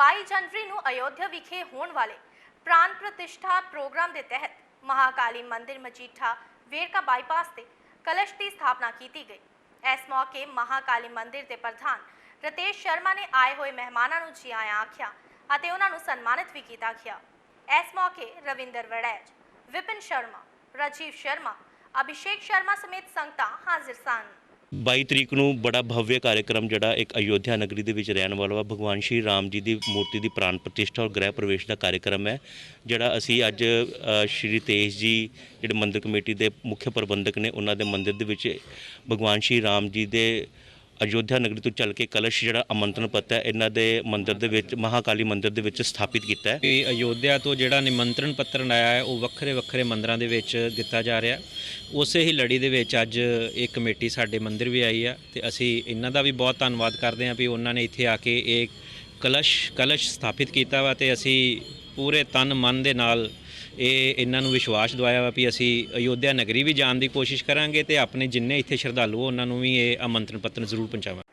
22 ਜਨਵਰੀ ਨੂੰ ਅਯੋਧਿਆ ਵਿਖੇ ਹੋਣ ਵਾਲੇ ਪ੍ਰਾਨ ਪ੍ਰਤਿਸ਼ਠਾ ਪ੍ਰੋਗਰਾਮ ਦੇ ਤਹਿਤ ਮਹਾਕਾਲੀ ਮੰਦਿਰ ਮਜੀਠਾ ਵੇਰਕਾ ਬਾਈਪਾਸ ਤੇ ਕਲਸ਼ ਦੀ ਸਥਾਪਨਾ ਕੀਤੀ ਗਈ। ਇਸ ਮੌਕੇ ਮਹਾਕਾਲੀ ਮੰਦਿਰ ਦੇ ਪ੍ਰਧਾਨ ਰਤੇਸ਼ ਸ਼ਰਮਾ ਨੇ ਆਏ ਹੋਏ ਮਹਿਮਾਨਾਂ ਨੂੰ ਜੀ ਆਇਆਂ ਆਖਿਆ ਅਤੇ ਉਹਨਾਂ ਨੂੰ ਸਨਮਾਨਿਤ ਵੀ ਕੀਤਾ ਗਿਆ। ਇਸ ਮੌਕੇ ਰਵਿੰਦਰ ਵੜੈਜ, ਵਿਪਿਨ ਸ਼ਰਮਾ, ਰਾਜੀਵ ਸ਼ਰਮਾ, ਅਭਿਸ਼ੇਕ ਸ਼ਰਮਾ ਸਮੇਤ ਸੰਗਤਾਂ ਹਾਜ਼ਰ ਸਨ। 22 ਤਰੀਕ ਨੂੰ ਬੜਾ ਭਵਯ ਕਾਰਜਕ੍ਰਮ ਜਿਹੜਾ ਇੱਕ ਅਯੋਧਿਆ ਨਗਰੀ ਦੇ ਵਿੱਚ ਰਹਿਣ ਵਾਲਾ ਵਾ। ਭਗਵਾਨ ਸ਼੍ਰੀ ਰਾਮ ਜੀ ਦੀ ਮੂਰਤੀ ਦੀ ਪ੍ਰਾਣ ਪ੍ਰਤਿਸ਼ਠਾ ਔਰ ਗ੍ਰਹਿ ਪ੍ਰਵੇਸ਼ ਦਾ ਕਾਰਜਕ੍ਰਮ ਹੈ ਜਿਹੜਾ ਅਸੀਂ ਅੱਜ ਅ, ਸ਼੍ਰੀ ਤੇਜ ਜੀ ਜਿਹੜੇ ਮੰਦਿਰ ਕਮੇਟੀ ਦੇ ਮੁੱਖ ਪ੍ਰਬੰਧਕ ਨੇ ਉਹਨਾਂ ਦੇ ਮੰਦਿਰ ਦੇ ਵਿੱਚ ਭਗਵਾਨ ਸ਼੍ਰੀ ਰਾਮ ਜੀ ਦੇ ਅਯੋਧਿਆ ਨਗਰੀ ਤੋਂ ਚੱਲ ਕੇ ਕਲਸ਼ ਜਿਹੜਾ ਆਮੰਤਰਣ ਪੱਤਰ ਹੈ, ਇਹਨਾਂ ਦੇ ਮੰਦਿਰ ਦੇ ਵਿੱਚ, ਮਹਾਕਾਲੀ ਮੰਦਿਰ ਦੇ ਵਿੱਚ ਸਥਾਪਿਤ ਕੀਤਾ ਹੈ। ਇਹ ਅਯੋਧਿਆ ਤੋਂ ਜਿਹੜਾ ਨਿਮੰਤਰਣ ਪੱਤਰ ਆਇਆ ਹੈ, ਉਹ ਵੱਖਰੇ ਵੱਖਰੇ ਮੰਦਰਾਂ ਦੇ ਵਿੱਚ ਦਿੱਤਾ ਜਾ ਰਿਹਾ ਉਸੇ ਹੀ ਲੜੀ ਦੇ ਵਿੱਚ ਅੱਜ ਇਹ ਕਮੇਟੀ ਸਾਡੇ ਮੰਦਿਰ ਵੀ ਆਈ ਆ ਤੇ ਅਸੀਂ ਇਹਨਾਂ ਦਾ ਵੀ ਬਹੁਤ ਧੰਨਵਾਦ ਕਰਦੇ ਹਾਂ ਵੀ ਉਹਨਾਂ ਨੇ ਇੱਥੇ ਆ ਕੇ ਇਹ ਕਲਸ਼ ਕਲਸ਼ ਸਥਾਪਿਤ ਕੀਤਾ ਵਾ ਤੇ ਅਸੀਂ ਪੂਰੇ ਤਨ ਮਨ ਦੇ ਨਾਲ ਇਹ ਇਹਨਾਂ ਨੂੰ ਵਿਸ਼ਵਾਸ ਦਵਾਇਆ ਵਾ ਵੀ ਅਸੀਂ ਅਯੋਧਿਆ ਨਗਰੀ ਵੀ ਜਾਣ ਦੀ ਕੋਸ਼ਿਸ਼ ਕਰਾਂਗੇ ਤੇ ਆਪਣੇ ਜਿੰਨੇ ਇੱਥੇ ਸ਼ਰਧਾਲੂ ਉਹਨਾਂ ਨੂੰ ਵੀ ਇਹ ਆਮੰਤਰਣ ਪੱਤਰ ਜ਼ਰੂਰ ਪਹੁੰਚਾਵਾਂਗੇ।